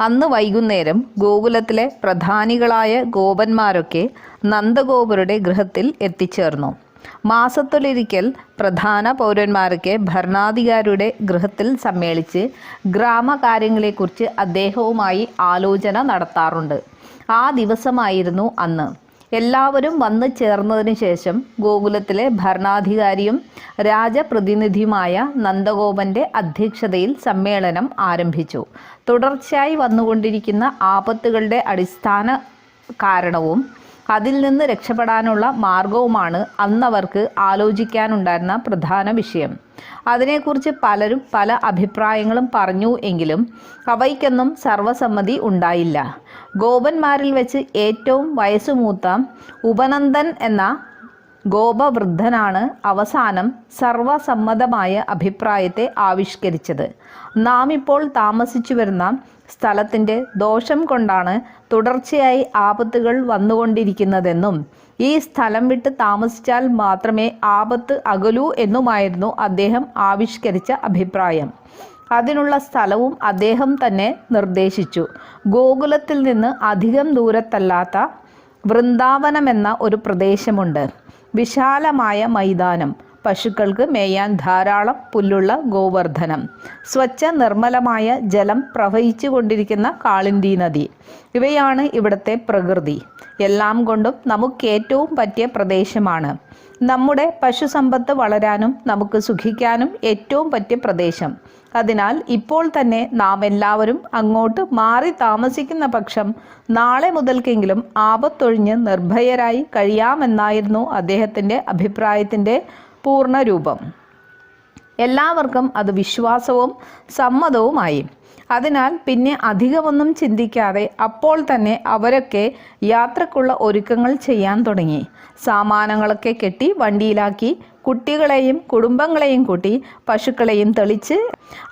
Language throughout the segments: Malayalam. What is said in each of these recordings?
അന്ന് വൈകുന്നേരം ഗോകുലത്തിലെ പ്രധാനികളായ ഗോപന്മാരൊക്കെ നന്ദഗോപരുടെ ഗൃഹത്തിൽ എത്തിച്ചേർന്നു. മാസത്തിലൊരിക്കൽ പ്രധാന പൗരന്മാരൊക്കെ ഭരണാധികാരിയുടെ ഗൃഹത്തിൽ സമ്മേളിച്ച് ഗ്രാമകാര്യങ്ങളെക്കുറിച്ച് അദ്ദേഹവുമായി ആലോചന നടത്താറുണ്ട്. ആ ദിവസമായിരുന്നു അന്ന്. എല്ലാവരും വന്നു ചേർന്നതിന് ശേഷം ഗോകുലത്തിലെ ഭരണാധികാരിയും രാജപ്രതിനിധിയുമായ നന്ദഗോപന്റെ അധ്യക്ഷതയിൽ സമ്മേളനം ആരംഭിച്ചു. തുടർച്ചയായി വന്നുകൊണ്ടിരിക്കുന്ന ആപത്തുകളുടെ അടിസ്ഥാന കാരണവും അതിൽ നിന്ന് രക്ഷപ്പെടാനുള്ള മാർഗവുമാണ് അന്നവർക്ക് ആലോചിക്കാനുണ്ടായിരുന്ന പ്രധാന വിഷയം. അതിനെക്കുറിച്ച് പലരും പല അഭിപ്രായങ്ങളും പറഞ്ഞു എങ്കിലും അവയ്ക്കൊന്നും സർവസമ്മതി ഉണ്ടായില്ല. ഗോപന്മാരിൽ വെച്ച് ഏറ്റവും വയസ്സുമൂത്ത ഉപനന്ദൻ എന്ന ഗോപവൃദ്ധനാണ് അവസാനം സർവസമ്മതമായ അഭിപ്രായത്തെ ആവിഷ്കരിച്ചത്. നാം ഇപ്പോൾ താമസിച്ചു വരുന്ന സ്ഥലത്തിന്റെ ദോഷം കൊണ്ടാണ് തുടർച്ചയായി ആപത്തുകൾ വന്നുകൊണ്ടിരിക്കുന്നതെന്നും ഈ സ്ഥലം വിട്ട് താമസിച്ചാൽ മാത്രമേ ആപത്ത് അകലൂ എന്നുമായിരുന്നു അദ്ദേഹം ആവിഷ്കരിച്ച അഭിപ്രായം. അതിനുള്ള സ്ഥലവും അദ്ദേഹം തന്നെ നിർദ്ദേശിച്ചു. ഗോകുലത്തിൽ നിന്ന് അധികം ദൂരത്തല്ലാത്ത വൃന്ദാവനമെന്ന ഒരു പ്രദേശമുണ്ട്. വിശാലമായ മൈതാനം. പശുക്കൾക്ക് മേയാൻ ധാരാളം പുല്ലുള്ള ഗോവർദ്ധനം. സ്വച്ഛ നിർമ്മലമായ ജലം പ്രവഹിച്ചു കൊണ്ടിരിക്കുന്ന കാളിന്തി നദി. ഇവയാണ് ഇവിടുത്തെ പ്രകൃതി. എല്ലാം കൊണ്ടും നമുക്കേറ്റവും പറ്റിയ പ്രദേശമാണ്. നമ്മുടെ പശുസമ്പത്ത് വളരാനും നമുക്ക് സുഖിക്കാനും ഏറ്റവും പറ്റിയ പ്രദേശം. അതിനാൽ ഇപ്പോൾ തന്നെ നാം എല്ലാവരും അങ്ങോട്ട് മാറി താമസിക്കുന്ന പക്ഷം നാളെ മുതൽക്കെങ്കിലും ആപത്തൊഴിഞ്ഞ് നിർഭയരായി കഴിയാമെന്നായിരുന്നു അദ്ദേഹത്തിന്റെ അഭിപ്രായത്തിന്റെ പൂർണരൂപം എല്ലാവർക്കും അത് വിശ്വാസവും സമ്മതവുമായി. അതിനാൽ പിന്നെ അധികമൊന്നും ചിന്തിക്കാതെ അപ്പോൾ തന്നെ അവരൊക്കെ യാത്രക്കുള്ള ഒരുക്കങ്ങൾ ചെയ്യാൻ തുടങ്ങി. സാമാനങ്ങളൊക്കെ കെട്ടി വണ്ടിയിലാക്കി കുട്ടികളെയും കുടുംബങ്ങളെയും കൂട്ടി പശുക്കളെയും തെളിച്ച്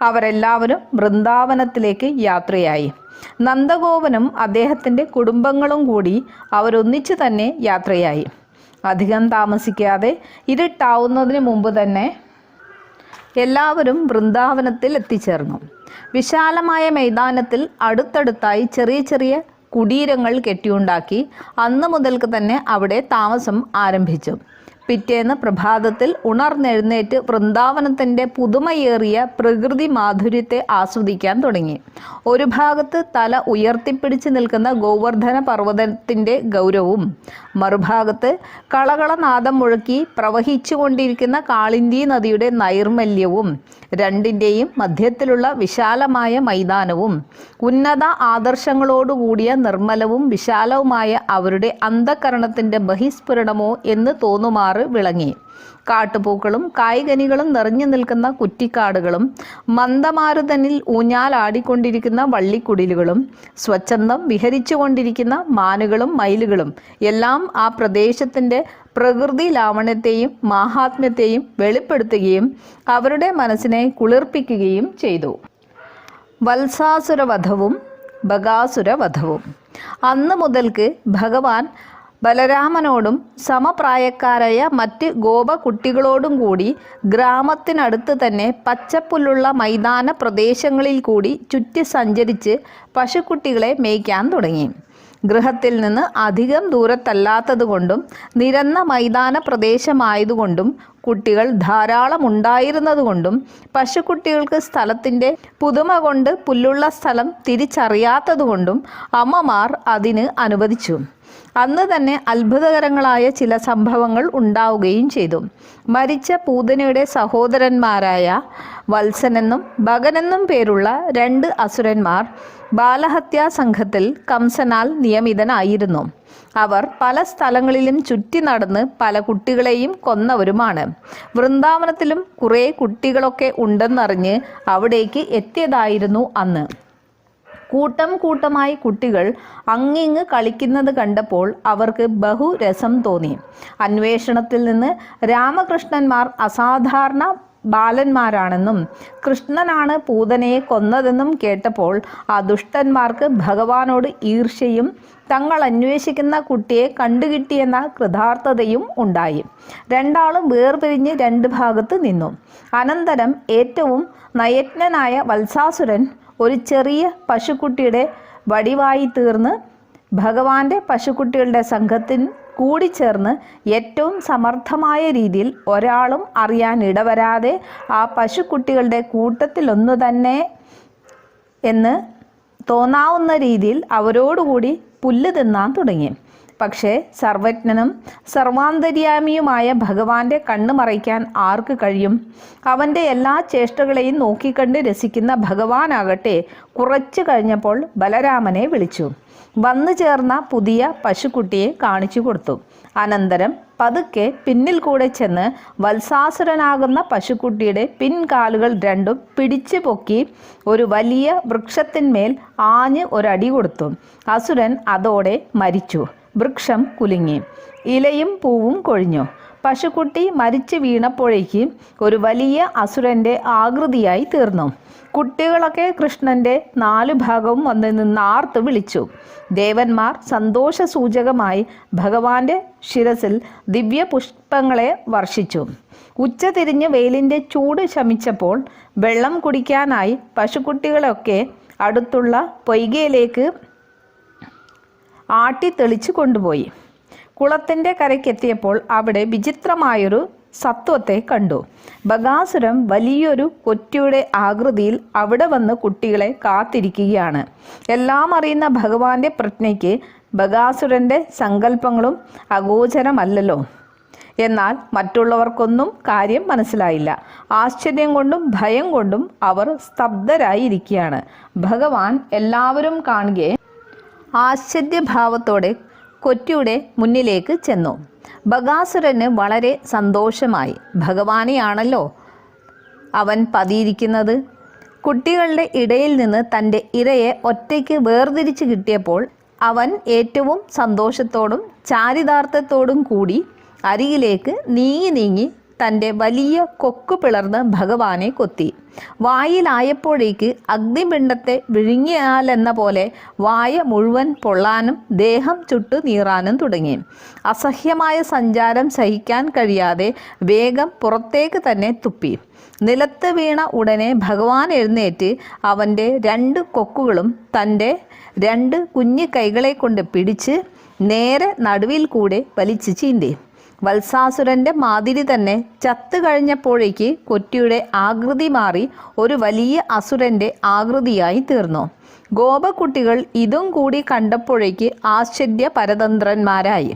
അവരെല്ലാവരും വൃന്ദാവനത്തിലേക്ക് യാത്രയായി. നന്ദഗോപനും അദ്ദേഹത്തിന്റെ കുടുംബങ്ങളും കൂടി അവരൊന്നിച്ചു തന്നെ യാത്രയായി. അധികം താമസിക്കാതെ ഇരുട്ടാവുന്നതിന് മുമ്പ് തന്നെ എല്ലാവരും വൃന്ദാവനത്തിൽ എത്തിച്ചേർന്നു. വിശാലമായ മൈതാനത്തിൽ അടുത്തടുത്തായി ചെറിയ ചെറിയ കുടീരങ്ങൾ കെട്ടിയുണ്ടാക്കി അന്ന് മുതൽക്ക് തന്നെ അവിടെ താമസം ആരംഭിച്ചു. പിറ്റേന്ന് പ്രഭാതത്തിൽ ഉണർന്നെഴുന്നേറ്റ് വൃന്ദാവനത്തിന്റെ പുതുമയേറിയ പ്രകൃതി മാധുര്യത്തെ ആസ്വദിക്കാൻ തുടങ്ങി. ഒരു ഭാഗത്ത് തല ഉയർത്തിപ്പിടിച്ച് നിൽക്കുന്ന ഗോവർദ്ധന പർവതത്തിന്റെ ഗൗരവവും മറുഭാഗത്ത് കളകളനാദം മുഴക്കി പ്രവഹിച്ചുകൊണ്ടിരിക്കുന്ന കാളിന്തി നദിയുടെ നൈർമല്യവും രണ്ടിന്റെയും മധ്യത്തിലുള്ള വിശാലമായ മൈതാനവും ഉന്നത ആദർശങ്ങളോടുകൂടിയ നിർമ്മലവും വിശാലവുമായ അവരുടെ അന്ധകരണത്തിന്റെ ബഹിസ്ഫുരണമോ എന്ന് തോന്നുമാറ് വിളങ്ങി. കാട്ടുപൂക്കളും കായ്കനികളും നിറഞ്ഞു നിൽക്കുന്ന കുറ്റിക്കാടുകളും മന്ദമാരുതനിൽ ഊഞ്ഞാലാടിക്കൊണ്ടിരിക്കുന്ന വള്ളിക്കുടിലുകളും സ്വച്ഛന്തം വിഹരിച്ചുകൊണ്ടിരിക്കുന്ന മാനുകളും മയിലുകളും എല്ലാം ആ പ്രദേശത്തിന്റെ പ്രകൃതി ലാവണ്യത്തെയും മാഹാത്മ്യത്തെയും വെളിപ്പെടുത്തുകയും അവരുടെ മനസ്സിനെ കുളിർപ്പിക്കുകയും ചെയ്തു. വത്സാസുരവധവും ബകാസുരവധവും അന്ന് മുതൽക്ക് ഭഗവാൻ ബലരാമനോടും സമപ്രായക്കാരായ മറ്റ് ഗോപകുട്ടികളോടും കൂടി ഗ്രാമത്തിനടുത്ത് തന്നെ പച്ചപ്പുല്ലുള്ള മൈതാന പ്രദേശങ്ങളിൽ കൂടി ചുറ്റി സഞ്ചരിച്ച് പശുക്കുട്ടികളെ മേയ്ക്കാൻ തുടങ്ങി. ഗൃഹത്തിൽ നിന്ന് അധികം ദൂരത്തല്ലാത്തതുകൊണ്ടും നിരന്ന മൈതാന പ്രദേശമായതുകൊണ്ടും കുട്ടികൾ ധാരാളം ഉണ്ടായിരുന്നതുകൊണ്ടും പശുക്കുട്ടികൾക്ക് സ്ഥലത്തിന്റെ പുതുമ കൊണ്ട് പുല്ലുള്ള സ്ഥലം തിരിച്ചറിയാത്തതുകൊണ്ടും അമ്മമാർ അതിന് അനുവദിച്ചു. അന്ന് തന്നെ അത്ഭുതകരങ്ങളായ ചില സംഭവങ്ങൾ ഉണ്ടാവുകയും ചെയ്തു. മരിച്ച പൂതനയുടെ സഹോദരന്മാരായ വത്സനെന്നും ഭഗനെന്നും പേരുള്ള രണ്ട് അസുരന്മാർ ബാലഹത്യാ സംഘത്തിൽ കംസനാൽ നിയമിതനായിരുന്നു. അവർ പല സ്ഥലങ്ങളിലും ചുറ്റി നടന്ന് പല കുട്ടികളെയും കൊന്നവരുമാണ്. വൃന്ദാവനത്തിലും കുറേ കുട്ടികളൊക്കെ ഉണ്ടെന്നറിഞ്ഞ് അവിടേക്ക് എത്തിയതായിരുന്നു അന്ന്. കൂട്ടം കൂട്ടമായി കുട്ടികൾ അങ്ങിങ്ങ് കളിക്കുന്നത് കണ്ടപ്പോൾ അവർക്ക് ബഹുരസം തോന്നി. അന്വേഷണത്തിൽ നിന്ന് രാമകൃഷ്ണന്മാർ അസാധാരണ ബാലന്മാരാണെന്നും കൃഷ്ണനാണ് പൂതനയെ കൊന്നതെന്നും കേട്ടപ്പോൾ ആ ദുഷ്ടന്മാർക്ക് ഭഗവാനോട് ഈർഷ്യയും തങ്ങൾ അന്വേഷിക്കുന്ന കുട്ടിയെ കണ്ടുകിട്ടിയെന്ന കൃതാർത്ഥതയും ഉണ്ടായി. രണ്ടാളും വേർപിരിഞ്ഞ് രണ്ട് ഭാഗത്ത് നിന്നു. അനന്തരം ഏറ്റവും നയജ്ഞനായ വത്സാസുരൻ ഒരു ചെറിയ പശുക്കുട്ടിയുടെ വടിവായി തീർന്ന് ഭഗവാന്റെ പശുക്കുട്ടികളുടെ സംഘത്തിൽ കൂടി ചേർന്ന് ഏറ്റവും സമർത്ഥമായ രീതിയിൽ ഒരാളും അറിയാൻ ഇടവരാതെ ആ പശുക്കുട്ടികളുടെ കൂട്ടത്തിലൊന്നു തന്നെ എന്ന് തോന്നാവുന്ന രീതിയിൽ അവരോടുകൂടി പുല്ല് തിന്നാൻ തുടങ്ങി. പക്ഷേ സർവജ്ഞനും സർവാന്തര്യാമിയുമായ ഭഗവാന്റെ കണ്ണ് മറയ്ക്കാൻ ആർക്ക് കഴിയും? അവന്റെ എല്ലാ ചേഷ്ടകളെയും നോക്കിക്കണ്ട് രസിക്കുന്ന ഭഗവാനാകട്ടെ കുറച്ചു കഴിഞ്ഞപ്പോൾ ബലരാമനെ വിളിച്ചു. വന്നു ചേർന്ന പുതിയ പശുക്കുട്ടിയെ കാണിച്ചു കൊടുത്തു. അനന്തരം പതുക്കെ പിന്നിൽ കൂടെ ചെന്ന് വത്സാസുരനാകുന്ന പശുക്കുട്ടിയുടെ പിൻകാലുകൾ രണ്ടും പിടിച്ചു പൊക്കി ഒരു വലിയ വൃക്ഷത്തിന്മേൽ ആഞ്ഞ് ഒരടി കൊടുത്തു. അസുരൻ അതോടെ മരിച്ചു. വൃക്ഷം കുലുങ്ങി. ഇലയും പൂവും കൊഴിഞ്ഞു. പശുക്കുട്ടി മരിച്ചു വീണപ്പോഴേക്ക് ഒരു വലിയ അസുരന്റെ ആകൃതിയായി തീർന്നു. കുട്ടികളൊക്കെ കൃഷ്ണന്റെ നാലു ഭാഗവും വന്ന് നിന്നാർത്ത് വിളിച്ചു. ദേവന്മാർ സന്തോഷ സൂചകമായി ഭഗവാന്റെ ശിരസിൽ ദിവ്യ പുഷ്പങ്ങളെ വർഷിച്ചു. ഉച്ച തിരിഞ്ഞ് വെയിലിന്റെ ചൂട് ശമിച്ചപ്പോൾ വെള്ളം കുടിക്കാനായി പശുക്കുട്ടികളൊക്കെ അടുത്തുള്ള പൊയ്കയിലേക്ക് ആട്ടിത്തെളിച്ച് കൊണ്ടുപോയി. കുളത്തിന്റെ കരയ്ക്കെത്തിയപ്പോൾ അവിടെ വിചിത്രമായൊരു സത്വത്തെ കണ്ടു. ബഗാസുരം വലിയൊരു കൊറ്റിയുടെ ആകൃതിയിൽ അവിടെ വന്ന് കുട്ടികളെ കാത്തിരിക്കുകയാണ്. എല്ലാം അറിയുന്ന ഭഗവാന്റെ പ്രജ്ഞയ്ക്ക് ബഗാസുരന്റെ സങ്കല്പങ്ങളും അഗോചരമല്ലല്ലോ. എന്നാൽ മറ്റുള്ളവർക്കൊന്നും കാര്യം മനസ്സിലായില്ല. ആശ്ചര്യം കൊണ്ടും ഭയം കൊണ്ടും അവർ സ്തബ്ധരായിരിക്കുകയാണ്. ഭഗവാൻ എല്ലാവരും കാണുകയെ ആശ്ചര്യഭാവത്തോടെ കൊറ്റിയുടെ മുന്നിലേക്ക് ചെന്നു. ബഗാസുരന് വളരെ സന്തോഷമായി. ഭഗവാനെയാണല്ലോ അവൻ പതിയിരിക്കുന്നത്. കുട്ടികളുടെ ഇടയിൽ നിന്ന് തന്റെ ഇരയെ ഒറ്റയ്ക്ക് വേർതിരിച്ച് കിട്ടിയപ്പോൾ അവൻ ഏറ്റവും സന്തോഷത്തോടും ചാരിതാർത്ഥത്തോടും കൂടി അരികിലേക്ക് നീങ്ങി നീങ്ങി തന്റെ വലിയ കൊക്ക് പിളർന്ന് ഭഗവാനെ കൊത്തി. വായിലായപ്പോഴേക്ക് അഗ്നിപിണ്ഡത്തെ വിഴുങ്ങിയാലെന്ന പോലെ വായ മുഴുവൻ പൊള്ളാനും ദേഹം ചുട്ടു നീറാനും തുടങ്ങി. അസഹ്യമായ സഞ്ചാരം സഹിക്കാൻ കഴിയാതെ വേഗം പുറത്തേക്ക് തന്നെ തുപ്പി. നിലത്ത് വീണ ഉടനെ ഭഗവാൻ എഴുന്നേറ്റ് അവന്റെ രണ്ട് കൊക്കുകളും തന്റെ രണ്ട് കുഞ്ഞു കൈകളെ കൊണ്ട് പിടിച്ച് നേരെ നടുവിൽ കൂടെ വലിച്ചു ചീന്തി. വത്സാസുരന്റെ മാതിരി തന്നെ ചത്തു കഴിഞ്ഞപ്പോഴേക്ക് കൊറ്റിയുടെ ആകൃതി മാറി ഒരു വലിയ അസുരന്റെ ആകൃതിയായി തീർന്നു. ഗോപക്കുട്ടികൾ ഇതും കൂടി കണ്ടപ്പോഴേക്ക് ആശ്ചര്യ പരതന്ത്രന്മാരായി.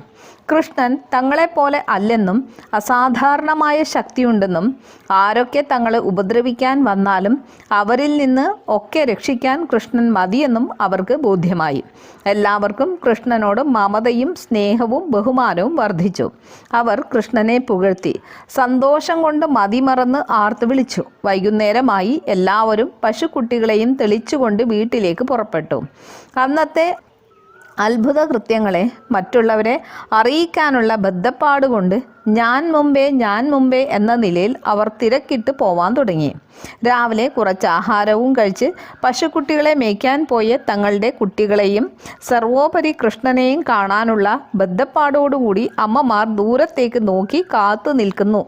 കൃഷ്ണൻ തങ്ങളെപ്പോലെ അല്ലെന്നും അസാധാരണമായ ശക്തിയുണ്ടെന്നും ആരൊക്കെ തങ്ങളെ ഉപദ്രവിക്കാൻ വന്നാലും അവരിൽ നിന്ന് ഒക്കെ രക്ഷിക്കാൻ കൃഷ്ണൻ മതിയെന്നും അവർക്ക് ബോധ്യമായി. എല്ലാവർക്കും കൃഷ്ണനോട് മമതയും സ്നേഹവും ബഹുമാനവും വർദ്ധിച്ചു. അവർ കൃഷ്ണനെ പുകഴ്ത്തി സന്തോഷം കൊണ്ട് മതിമറന്ന് ആർത്ത് വിളിച്ചു. വൈകുന്നേരമായി എല്ലാവരും പശുക്കുട്ടികളെയും തെളിച്ചുകൊണ്ട് വീട്ടിലേക്ക് പുറപ്പെട്ടു. അന്നത്തെ അത്ഭുത കൃത്യങ്ങളെ മറ്റുള്ളവരെ അറിയിക്കാനുള്ള ബദ്ധപ്പാടുകൊണ്ട് ഞാൻ മുമ്പേ ഞാൻ മുമ്പേ എന്ന നിലയിൽ അവർ തിരക്കിട്ട് പോവാൻ തുടങ്ങി. രാവിലെ കുറച്ച് ആഹാരവും കഴിച്ച് പശുക്കുട്ടികളെ മേയ്ക്കാൻ പോയ തങ്ങളുടെ കുട്ടികളെയും സർവോപരി കൃഷ്ണനെയും കാണാനുള്ള ബദ്ധപ്പാടോടുകൂടി അമ്മമാർ ദൂരത്തേക്ക് നോക്കി കാത്തു നിൽക്കുന്നു.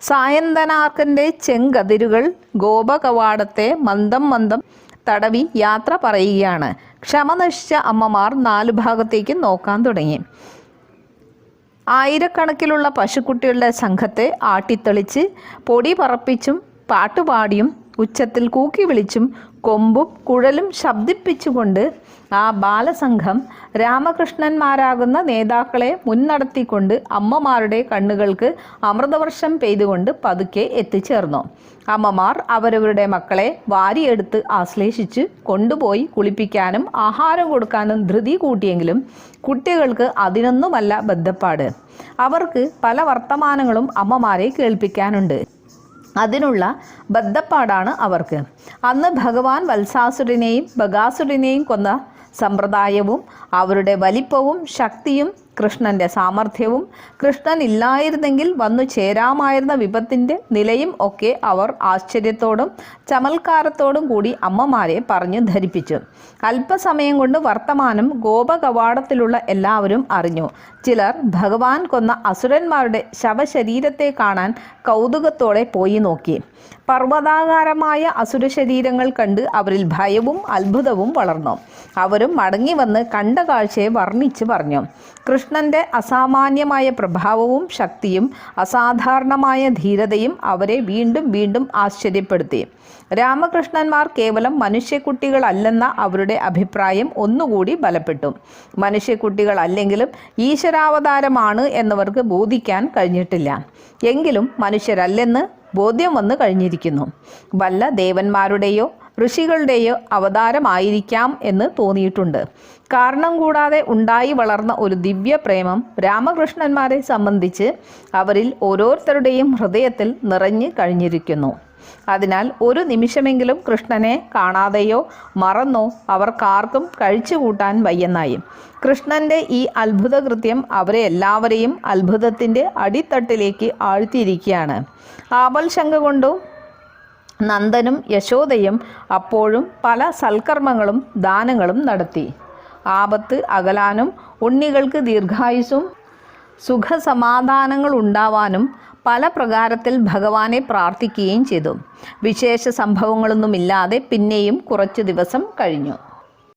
സായന്തനാർക്കന്റെ ചെങ്കതിരുകൾ ഗോപകവാടത്തെ മന്ദം മന്ദം തടവി യാത്ര പറയുകയാണ്. ക്ഷമ നശിച്ച അമ്മമാർ നാലു ഭാഗത്തേക്ക് നോക്കാൻ തുടങ്ങി. ആയിരക്കണക്കിലുള്ള പശുക്കുട്ടികളുടെ സംഘത്തെ ആട്ടിത്തെളിച്ച് പൊടി പറപ്പിച്ചും പാട്ടുപാടിയും ഉച്ചത്തിൽ കൂക്കി വിളിച്ചും കൊമ്പും കുഴലും ശബ്ദിപ്പിച്ചുകൊണ്ട് ആ ബാലസംഘം രാമകൃഷ്ണന്മാരാകുന്ന നേതാക്കളെ മുൻനടത്തിക്കൊണ്ട് അമ്മമാരുടെ കണ്ണുകൾക്ക് അമൃതവർഷം പെയ്തുകൊണ്ട് പതുക്കെ എത്തിച്ചേർന്നു. അമ്മമാർ അവരവരുടെ മക്കളെ വാരിയെടുത്ത് ആശ്ലേഷിച്ച് കൊണ്ടുപോയി കുളിപ്പിക്കാനും ആഹാരം കൊടുക്കാനും ധൃതി കൂട്ടിയെങ്കിലും കുട്ടികൾക്ക് അതിനൊന്നുമല്ല ബന്ധപ്പാട്. അവർക്ക് പല വർത്തമാനങ്ങളും അമ്മമാരെ കേൾപ്പിക്കാനുണ്ട്. അതിനുള്ള ബദ്ധപ്പാടാണ് അവർക്ക്. അന്ന് ഭഗവാൻ വത്സാസുരനെയും ബഗാസുരനെയും കൊന്ന സമ്പ്രദായവും അവരുടെ വലിപ്പവും ശക്തിയും കൃഷ്ണന്റെ സാമർഥ്യവും. കൃഷ്ണൻ ഇല്ലായിരുന്നെങ്കിൽ വന്നു ചേരാമായിരുന്ന വിപത്തിന്റെ നിലയും ഒക്കെ അവർ ആശ്ചര്യത്തോടും ചമൽക്കാരത്തോടും കൂടി അമ്മമാരെ പറഞ്ഞു ധരിപ്പിച്ചു. അല്പസമയം കൊണ്ട് വർത്തമാനം ഗോപകവാടത്തിലുള്ള എല്ലാവരും അറിഞ്ഞു. ചിലർ ഭഗവാൻ കൊന്ന അസുരന്മാരുടെ ശവശരീരത്തെ കാണാൻ കൗതുകത്തോടെ പോയി നോക്കി. പർവതാകാരമായ അസുര ശരീരങ്ങൾ കണ്ട് അവരിൽ ഭയവും അത്ഭുതവും വളർന്നു. അവരും മടങ്ങി വന്ന് കണ്ട കാഴ്ചയെ വർണിച്ച് പറഞ്ഞു. കൃഷ്ണന്റെ അസാമാന്യമായ പ്രഭാവവും ശക്തിയും അസാധാരണമായ ധീരതയും അവരെ വീണ്ടും വീണ്ടും ആശ്ചര്യപ്പെടുത്തി. രാമകൃഷ്ണന്മാർ കേവലം മനുഷ്യക്കുട്ടികളല്ലെന്ന അവരുടെ അഭിപ്രായം ഒന്നുകൂടി ബലപ്പെട്ടു. മനുഷ്യക്കുട്ടികളല്ലെങ്കിലും ഈശ്വരാവതാരമാണ് എന്നവർക്ക് ബോധിക്കാൻ കഴിഞ്ഞിട്ടില്ല. എങ്കിലും മനുഷ്യരല്ലെന്ന് ബോധ്യം വന്നു കഴിഞ്ഞിരിക്കുന്നു. വല്ല ദേവന്മാരുടെയോ ഋഷികളുടെയോ അവതാരമായിരിക്കാം എന്ന് തോന്നിയിട്ടുണ്ട്. കാരണം കൂടാതെ ഉണ്ടായി വളർന്ന ഒരു ദിവ്യ പ്രേമം രാമകൃഷ്ണന്മാരെ സംബന്ധിച്ച് അവരിൽ ഓരോരുത്തരുടെയും ഹൃദയത്തിൽ നിറഞ്ഞു കഴിഞ്ഞിരിക്കുന്നു. അതിനാൽ ഒരു നിമിഷമെങ്കിലും കൃഷ്ണനെ കാണാതെയോ മറന്നോ അവർക്കാർക്കും കഴിച്ചുകൂട്ടാൻ വയ്യെന്നായി. കൃഷ്ണന്റെ ഈ അത്ഭുത കൃത്യം അവരെ എല്ലാവരെയും അത്ഭുതത്തിന്റെ അടിത്തട്ടിലേക്ക് ആഴ്ത്തിയിരിക്കുകയാണ്. ആപൽ ശങ്ക കൊണ്ടും നന്ദനും യശോദയും അപ്പോഴും പല സൽക്കർമ്മങ്ങളും ദാനങ്ങളും നടത്തി. ആപത്ത് അകലാനും ഉണ്ണികൾക്ക് ദീർഘായുസും സുഖസമാധാനങ്ങൾ ഉണ്ടാവാനും പല പ്രകാരത്തിൽ ഭഗവാനെ പ്രാർത്ഥിക്കുകയും ചെയ്തു. വിശേഷ സംഭവങ്ങളൊന്നുമില്ലാതെ പിന്നെയും കുറച്ച് ദിവസം കഴിഞ്ഞു.